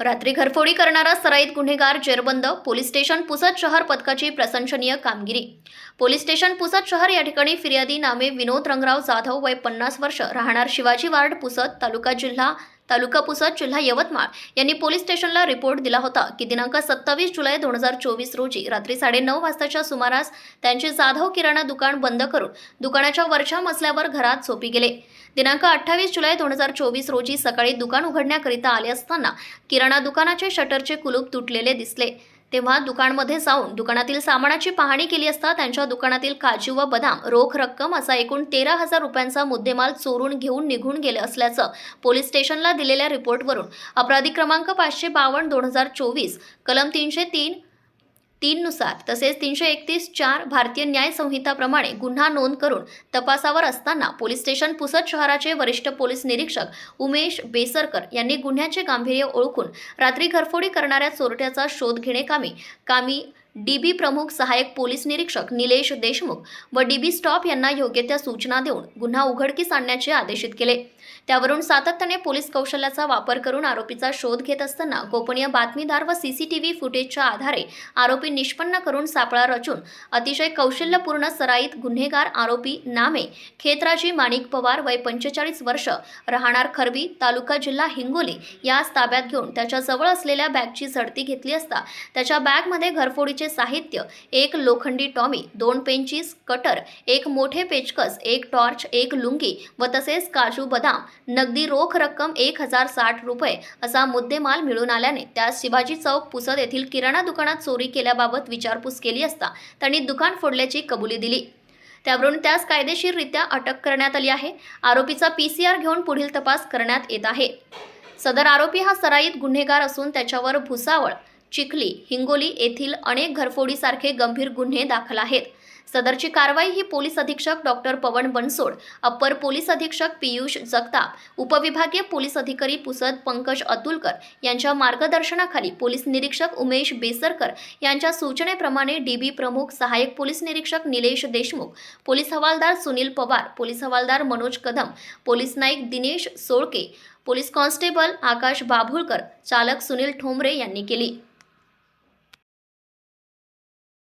रात्री घरफोडी करणारा सराईत गुन्हेगार जेरबंद पोलीस स्टेशन पुसद शहर पथकाची प्रशंसनीय कामगिरी. पोलीस स्टेशन पुसद शहर या ठिकाणी फिर्यादी नामे विनोद रंगराव जाधव वय पन्नास वर्ष राहणार शिवाजी वार्ड पुसद तालुका जिल्हा तालुका पुसद जिल्हा यवतमाळ यांनी पोलीस स्टेशनला रिपोर्ट दिला होता की दिनांक सत्तावीस जुलै दोन हजार चोवीस रोजी रात्री साडेनऊ वाजताच्या सुमारास त्यांचे जाधव किराणा दुकान बंद करून दुकानाच्या वरच्या मजल्यावर घरात झोपी गेले. दिनांक अठ्ठावीस जुलै दोन हजार चोवीस रोजी सकाळी दुकान उघडण्याकरिता आले असताना किराणा दुकानाचे शटरचे कुलूप तुटलेले दिसले. तेव्हा दुकानमध्ये जाऊन दुकानातील सामानाची पाहणी केली असता त्यांच्या दुकानातील काजू व बदाम रोख रक्कम असा एकूण तेरा हजार रुपयांचा मुद्देमाल चोरून घेऊन निघून गेले असल्याचं पोलीस स्टेशनला दिलेल्या रिपोर्टवरून. अपराधी क्रमांक पाचशे बावन्न दोन हजार चोवीस कलम तीनशे तीन तीननुसार तसेच तीनशे एकतीस चार भारतीय न्याय संहिताप्रमाणे गुन्हा नोंद करून तपासावर असताना पोलीस स्टेशन पुसद शहराचे वरिष्ठ पोलीस निरीक्षक उमेश बेसरकर यांनी गुन्ह्याचे गांभीर्य ओळखून रात्री घरफोडी करणाऱ्या चोरट्याचा शोध घेणे कामी कामी डीबी प्रमुख सहाय्यक पोलीस निरीक्षक निलेश देशमुख व डीबी स्टॉप यांना योग्य त्या सूचना देऊन गुन्हा उघडकीस आणण्याचे आदेशित केले. त्यावरून सातत्याने पोलीस कौशल्याचा वापर करून आरोपीचा शोध घेत असताना गोपनीय बातमीदार व सीसीटीव्ही फुटेजच्या आधारे आरोपी निष्पन्न करून सापळा रचून अतिशय कौशल्यपूर्ण सराईत गुन्हेगार आरोपी नामे खेतराजी माणिक पवार वय पंचेचाळीस वर्ष राहणार खरबी तालुका जिल्हा हिंगोली यास ताब्यात घेऊन त्याच्याजवळ असलेल्या बॅगची झडती घेतली असता त्याच्या बॅगमध्ये घरफोडीचे साहित्य एक लोखंडी टॉमी दोन पेंचीस कटर एक मोठे पेचकस एक टॉर्च एक लुंगी व तसेच काजू बदाम. नगदी रोख रक्कम एक हजार साठ रुपये असा मुद्देमाल मिळून आल्याने त्यास शिवाजी चौक पुसद येथील किराणा दुकानात चोरी केल्याबाबत विचारपूस केली असता त्यांनी दुकान फोडल्याची कबुली दिली. त्यावरून त्यास कायदेशीररित्या अटक करण्यात आली आहे. आरोपीचा पी सी आर घेऊन पुढील तपास करण्यात येत आहे. सदर आरोपी हा सराईत गुन्हेगार असून त्याच्यावर भुसावळ चिखली हिंगोली येथील अनेक घरफोडीसारखे गंभीर गुन्हे दाखल आहेत. सदरची कारवाई ही पोलीस अधीक्षक doctor Pawan Bansod upper police अधीक्षक पियुष जगताप उपविभागीय पोलीस अधिकारी पुसद पंकज अतुलकर यांच्या मार्गदर्शनाखाली पोलीस निरीक्षक उमेश बेसरकर यांच्या सूचनेप्रमाणे डीबी प्रमुख सहाय्यक पोलीस निरीक्षक निलेश देशमुख पोलीस हवालदार सुनील पवार पोलीस हवालदार Manoj Kadam police Naik Dinesh Solke police constable Akash Babhulkar चालक सुनील ठोंबरे यांनी केली.